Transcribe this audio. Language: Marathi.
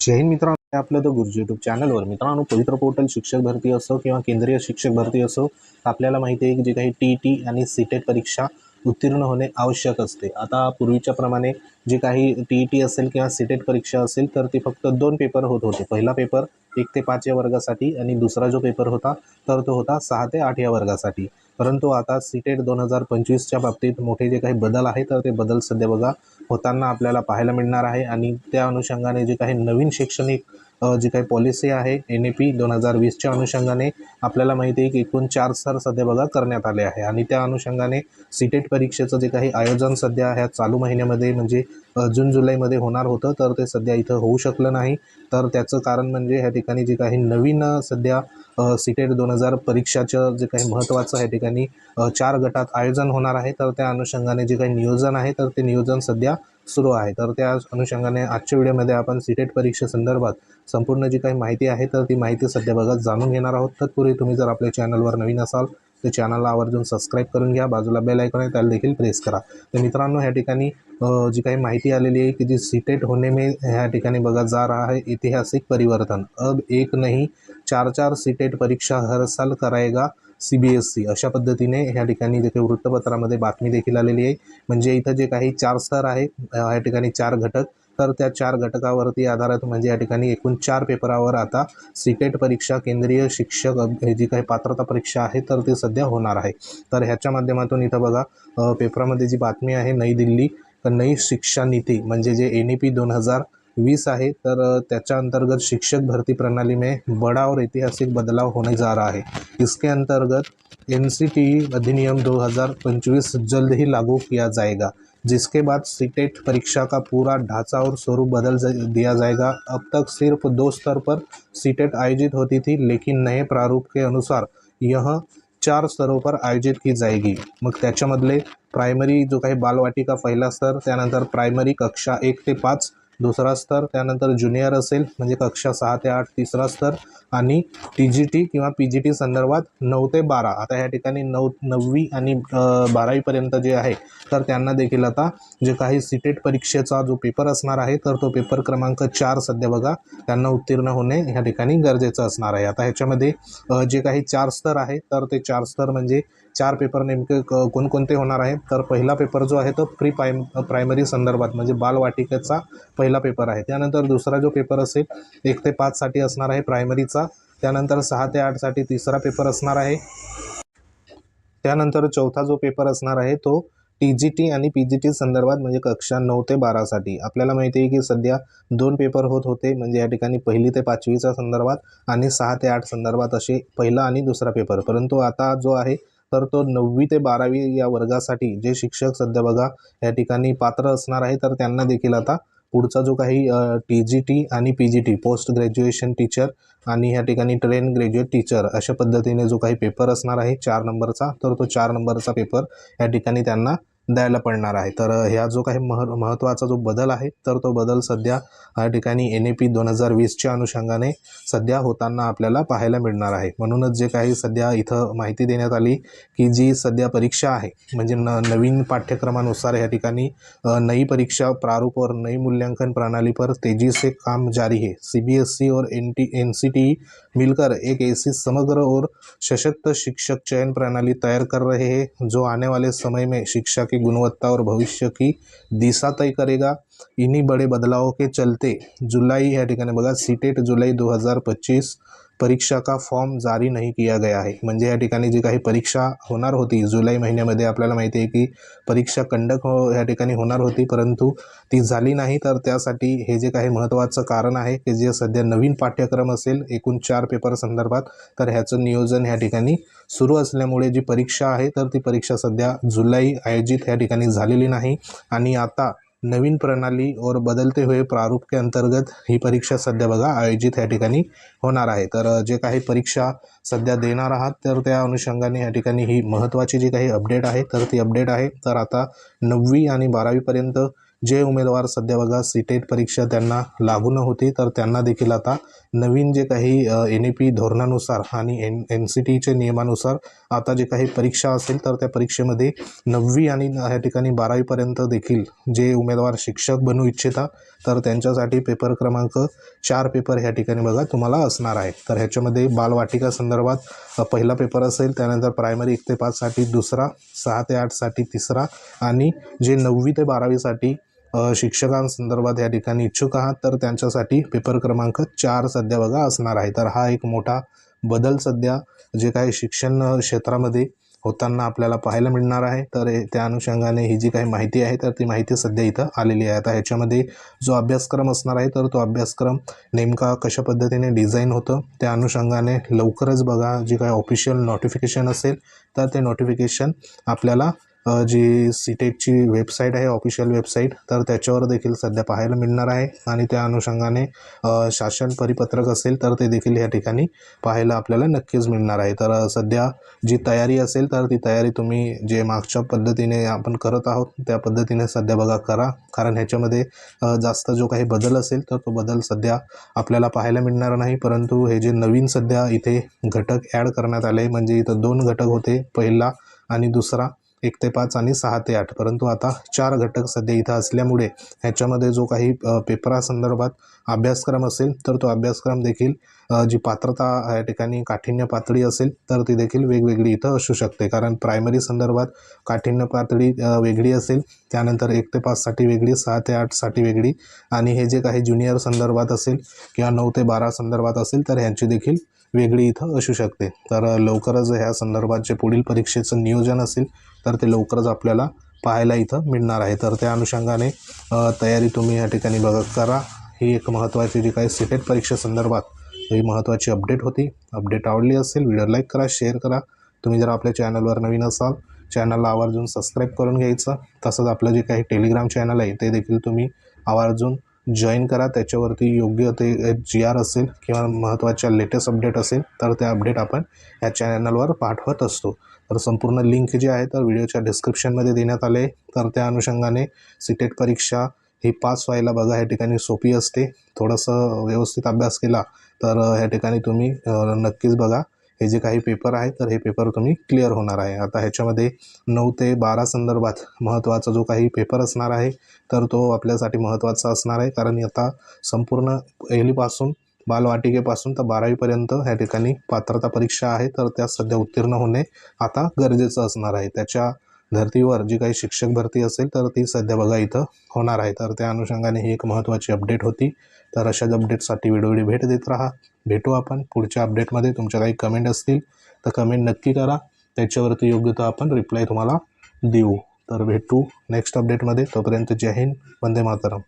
जय हिंद मित्रांनो. आपलं तर गुरुजी यूट्यूब चॅनलवर मित्रांनो पवित्र पोर्टल शिक्षक भरती असो किंवा केंद्रीय शिक्षक भरती असो आपल्याला माहिती आहे की जे काही टी ई टी आणि सी टेट परीक्षा उत्तीर्ण होणे आवश्यक असते. आता पूर्वीच्या प्रमाणे जे काही टी ई टी असेल किंवा सिटेट परीक्षा असेल तर ती फक्त दोन पेपर होत होते. पहिला पेपर एक ते पाच या वर्गासाठी आणि दुसरा जो पेपर होता तर तो होता सहा ते आठ या वर्गासाठी. परंतु आता सिटेट दोन हजार पंचवीसच्या बाबतीत मोठे जे काही बदल आहे तर ते बदल सध्या बघा होताना आपल्याला पाहायला मिळणार आहे. आणि त्या अनुषंगाने जे काही नवीन शैक्षणिक जी काही पॉलिसी आहे एन ए पी दोन हजार वीसच्या अनुषंगाने आपल्याला माहिती आहे की एकूण चार स्तर सध्या बघा करण्यात आले आहे. आणि त्या अनुषंगाने सीटेट परीक्षेचं जे काही आयोजन सध्या ह्या चालू महिन्यामध्ये म्हणजे जून जुलैमध्ये होणार होतं तर ते सध्या इथं होऊ शकलं नाही. तर त्याचं कारण म्हणजे ह्या ठिकाणी जे काही नवीन सध्या सीटेट दोन हजार परीक्षाचं जे काही महत्त्वाचं ह्या ठिकाणी चार गटात आयोजन होणार आहे. तर त्या अनुषंगाने जे काही नियोजन आहे तर ते नियोजन सध्या सुरू आहे. तर त्या अनुषंगाने आजच्या व्हिडिओमध्ये आपण सीटेट परीक्षेसंदर्भात संपूर्ण जी काही माहिती आहे तर ती माहिती सध्या बघत जाणून घेणार आहोत. तत्पूर्वी तुम्ही जर आपल्या चॅनलवर नवीन असाल तर चॅनलला आवर्जून सबस्क्राईब करून घ्या. बाजूला बेल ऐकून आहे त्याला देखील प्रेस करा. तर मित्रांनो ह्या ठिकाणी जी काही माहिती आलेली आहे की जी सीटेट होणे मे ह्या ठिकाणी बघा जा रहा है ऐतिहासिक परिवर्तन. अब एक नहीं चार चार सीटेट परीक्षा हर साल कराएगा सी बी एस सी अशा पद्धतीने ह्या ठिकाणी जे काही वृत्तपत्रामध्ये बातमी देखील आलेली आहे. म्हणजे इथं जे काही चार स्तर आहे ह्या ठिकाणी चार घटक. तर त्या चार घटकावरती आधारित म्हणजे या ठिकाणी एकूण चार पेपरावर आता सीटेट परीक्षा केंद्रीय शिक्षक हे जी काही पात्रता परीक्षा आहे तर ते सध्या होणार आहे. तर ह्याच्या माध्यमातून इथं बघा पेपरामध्ये जी बातमी आहे नई दिल्ली नई शिक्षा नीती म्हणजे जे एन ई पी दोन हजार वीस आहे तर त्याच्या अंतर्गत शिक्षक भर्ती प्रणाली में बड़ा और ऐतिहासिक बदलाव होने जा रहा है इसके अंतर्गत एन सी टी अधिनियम 2025 जल्द ही लागू किया जाएगा जिसके बाद सीटेट परीक्षा का पूरा ढांचा और स्वरूप बदल दिया जाएगा अब तक सिर्फ दो स्तर पर सीटेट आयोजित होती थी लेकिन नए प्रारूप के अनुसार यह चार स्तरों पर आयोजित की जाएगी। मग त्याच्यामधले प्रायमरी जो काही बालवाटिका पहिला स्तर त्यानंतर प्रायमरी कक्षा एक ते पाच दुसरा स्तर त्यानंतर ज्युनियर असेल म्हणजे कक्षा सहा ते आठ तिसरा स्तर आणि टी जी टी किंवा पी जी टी संदर्भात नऊ ते बारा. आता ह्या ठिकाणी नऊ नववी आणि बारावीपर्यंत जे आहे तर त्यांना देखील आता जे काही सीटेट परीक्षेचा जो पेपर असणार आहे तर तो पेपर क्रमांक चार सध्या बघा त्यांना उत्तीर्ण होणे ह्या ठिकाणी गरजेचं असणार आहे. आता ह्याच्यामध्ये जे काही चार स्तर आहे तर ते चार स्तर म्हणजे चार पेपर नेमके क- कोणकोणते होणार आहेत? तर पहिला पेपर जो आहे तो प्री प्रायम प्रायमरी संदर्भात म्हणजे बालवाटिकेचा पहिला पेपर आहे. त्यानंतर दुसरा जो पेपर असेल एक ते पाचसाठी असणार आहे प्रायमरीचा त्यानंतर सहा ते आठसाठी तिसरा पेपर असणार आहे. त्यानंतर चौथा जो पेपर असणार आहे तो टी जी टी आणि पी जी टी संदर्भात म्हणजे कक्षा नऊ ते बारासाठी आपल्याला माहिती आहे की सध्या दोन पेपर होत होते म्हणजे या ठिकाणी पहिली ते पाचवीच्या संदर्भात आणि सहा ते आठ संदर्भात असे पहिला आणि दुसरा पेपर. परंतु आता जो आहे तर तो नववी ते बारावी या वर्गासाठी जे शिक्षक सध्या बघा या ठिकाणी पात्र असणार आहे तर त्यांना देखील आता पुढचा जो काही टी जी टी आणि P G T post graduation teacher आणि ह्या ठिकाणी ट्रेन ग्रॅज्युएट टीचर अशा पद्धतीने जो काही पेपर असणार आहे चार नंबरचा तर तो चार नंबरचा पेपर या ठिकाणी त्यांना द्यायला पडणार आहे. तर ह्या जो काही मह महत्त्वाचा जो बदल आहे तर तो बदल सध्या या ठिकाणी एन ए पी दोन हजार वीसच्या अनुषंगाने सध्या होताना आपल्याला पाहायला मिळणार आहे. म्हणूनच जे काही सध्या इथं माहिती देण्यात आली की जी सध्या परीक्षा आहे म्हणजे न नवीन पाठ्यक्रमानुसार या ठिकाणी नई परीक्षा प्रारूप और नई मूल्यांकन प्रणाली पर तेजी से काम जारी है सी और N T N C T मिलकर एक ऐसी समग्र और सशक्त शिक्षक चयन प्रणाली तैयार कर रहे हैं, जो आने वाले समय में शिक्षा की गुणवत्ता और भविष्य की दिशा तय करेगा। इन्हीं बड़े बदलावों के चलते जुलाई, या ठिकाणी बघा सीटेट जुलै दो हज़ार पच्चीस परीक्षा का फॉर्म जारी नहीं किया गया आहे? म्हणजे या ठिकाणी जी काही परीक्षा होणार होती जुलै महिन्यामध्ये आपल्याला माहिती आहे की परीक्षा कंडक्ट हो या ठिकाणी होणार होती परंतु ती झाली नाही तर त्यासाठी हे जे काही महत्त्वाचं कारण आहे की जे सध्या नवीन पाठ्यक्रम असेल एकूण चार पेपर संदर्भात तर ह्याचं नियोजन ह्या ठिकाणी सुरू असल्यामुळे जी परीक्षा आहे तर ती परीक्षा सध्या जुलै आयोजित ह्या ठिकाणी झालेली नाही. आणि आता नवीन प्रणाली और बदलते हुए प्रारूप के अंतर्गत ही परीक्षा सध्या बघा आयोजित या ठिकाणी होणार आहे. तर जे काही परीक्षा सध्या देणार आहात तर त्या अनुषंगाने या ठिकाणी ही महत्त्वाची जी काही अपडेट आहे तर ती अपडेट आहे. तर आता नववी आणि बारावीपर्यंत जे उमेदवार सध्या बघा सी टेट परीक्षा त्यांना लागू नव्हती तर त्यांना देखील आता नवीन जे काही एन ई पी धोरणानुसार आणि एन एन सी टीचे नियमानुसार आता जे काही परीक्षा असेल तर त्या परीक्षेमध्ये नववी आणि ह्या ठिकाणी बारावीपर्यंत देखील जे उमेदवार शिक्षक बनू इच्छिता तर त्यांच्यासाठी पेपर क्रमांक चार पेपर ह्या ठिकाणी बघा तुम्हाला असणार आहे. तर ह्याच्यामध्ये बालवाटिका संदर्भात पहिला पेपर असेल त्यानंतर प्रायमरी एक ते पाचसाठी दुसरा सहा ते आठसाठी तिसरा आणि जे नववी ते बारावीसाठी शिक्षकांसंदर्भात या ठिकाणी इच्छुक आहात तर त्यांच्यासाठी पेपर क्रमांक चार सध्या बघा असणार आहे. तर हा एक मोठा बदल सध्या जे काही शिक्षण क्षेत्रामध्ये होताना आपल्याला पाहायला मिळणार आहे. तर त्या अनुषंगाने ही जी काही माहिती आहे तर ती माहिती सध्या इथं आलेली आहे. आता ह्याच्यामध्ये जो अभ्यासक्रम असणार आहे तर तो अभ्यासक्रम नेमका कशा पद्धतीने डिझाईन होतं त्या अनुषंगाने लवकरच बघा. जे काही ऑफिशियल नोटिफिकेशन असेल तर ते नोटिफिकेशन आपल्याला जी सीटेटची वेबसाईट आहे ऑफिशियल वेबसाईट तर त्याच्यावर देखील सध्या पाहायला मिळणार आहे. आणि त्या अनुषंगाने शासन परिपत्रक असेल तर ते देखील या ठिकाणी पाहायला आपल्याला नक्कीच मिळणार आहे. तर सध्या जी तयारी असेल तर ती तयारी तुम्ही जे मागच्या पद्धतीने आपण करत आहोत त्या पद्धतीने सध्या बघा करा. कारण ह्याच्यामध्ये जास्त जो काही बदल असेल तर तो बदल सध्या आपल्याला पाहायला मिळणार नाही. परंतु हे जे नवीन सध्या इथे घटक ॲड करण्यात आले म्हणजे इथं दोन घटक होते. पहिला आणि दुसरा एक ते पाच आणि सहा ते आठ. परंतु आता चार घटक सध्या इथं असल्यामुळे ह्याच्यामध्ये जो काही पेपरासंदर्भात अभ्यासक्रम असेल तर तो अभ्यासक्रम देखील जी पात्रता या ठिकाणी काठिण्य पातळी असेल तर ती देखील वेगवेगळी इथं असू शकते. कारण प्रायमरी संदर्भात काठिण्य पातळी वेगळी असेल त्यानंतर एक ते पाचसाठी वेगळी सहा ते आठसाठी वेगळी आणि हे जे काही ज्युनियर संदर्भात असेल किंवा नऊ ते बारा संदर्भात असेल तर ह्यांची देखील वेगळी इथं असू शकते. तर लवकरच ह्या संदर्भात जे पुढील परीक्षेचं नियोजन असेल तर ते लवकरच आपल्याला पाहायला इथं मिळणार आहे. तर त्या अनुषंगाने तयारी तुम्ही या ठिकाणी बघा करा. ही एक महत्त्वाची जी काही सिटेट परीक्षेसंदर्भात ही महत्त्वाची अपडेट होती. अपडेट आवडली असेल व्हिडिओ लाईक करा शेअर करा. तुम्ही जर आपल्या चॅनलवर नवीन असाल चॅनलला आवर्जून सबस्क्राईब करून घ्यायचं. तसंच आपलं जे काही टेलिग्राम चॅनल आहे ते देखील तुम्ही आवर्जून जॉईन करा. त्याच्यावरती योग्य ते जी आर असेल किंवा महत्त्वाच्या लेटेस्ट अपडेट असेल तर ते अपडेट आपण या चॅनलवर पाठवत असतो. तर संपूर्ण लिंक जे आहे तर व्हिडिओच्या डिस्क्रिप्शनमध्ये देण्यात आले. तर त्या अनुषंगाने सिटेट परीक्षा ही पास व्हायला बघा. या ठिकाणी सोपी असते. थोडंसं व्यवस्थित अभ्यास केला तर ह्या ठिकाणी तुम्ही नक्कीच बघा. हे जे काही पेपर आहे तर हे पेपर तुम्ही क्लिअर होणार आहे. आता ह्याच्यामध्ये नऊ ते बारा संदर्भात महत्त्वाचा जो काही पेपर असणार आहे तर तो आपल्यासाठी महत्त्वाचा असणार आहे. कारण आता संपूर्ण पहिलीपासून बालवाटिकेपासून तर बारावीपर्यंत ह्या ठिकाणी पात्रता परीक्षा आहे तर त्या सध्या उत्तीर्ण होणे आता गरजेचं असणार आहे. त्याच्या धर्तीवर जी काही शिक्षक भरती असेल तर ती सध्या बघा इथं होणार आहे. तर त्या अनुषंगाने ही एक महत्त्वाची अपडेट होती. तर अशाच अपडेटसाठी व्हिडिओ भेट देत राहा. भेटू आपण पुढच्या अपडेटमध्ये तुमच्या काही कमेंट असतील तर कमेंट नक्की करा. त्याच्यावरती योग्य तो आपण रिप्लाय तुम्हाला देऊ. तर भेटू नेक्स्ट अपडेटमध्ये तोपर्यंत जय हिंद. वंदे मातरम.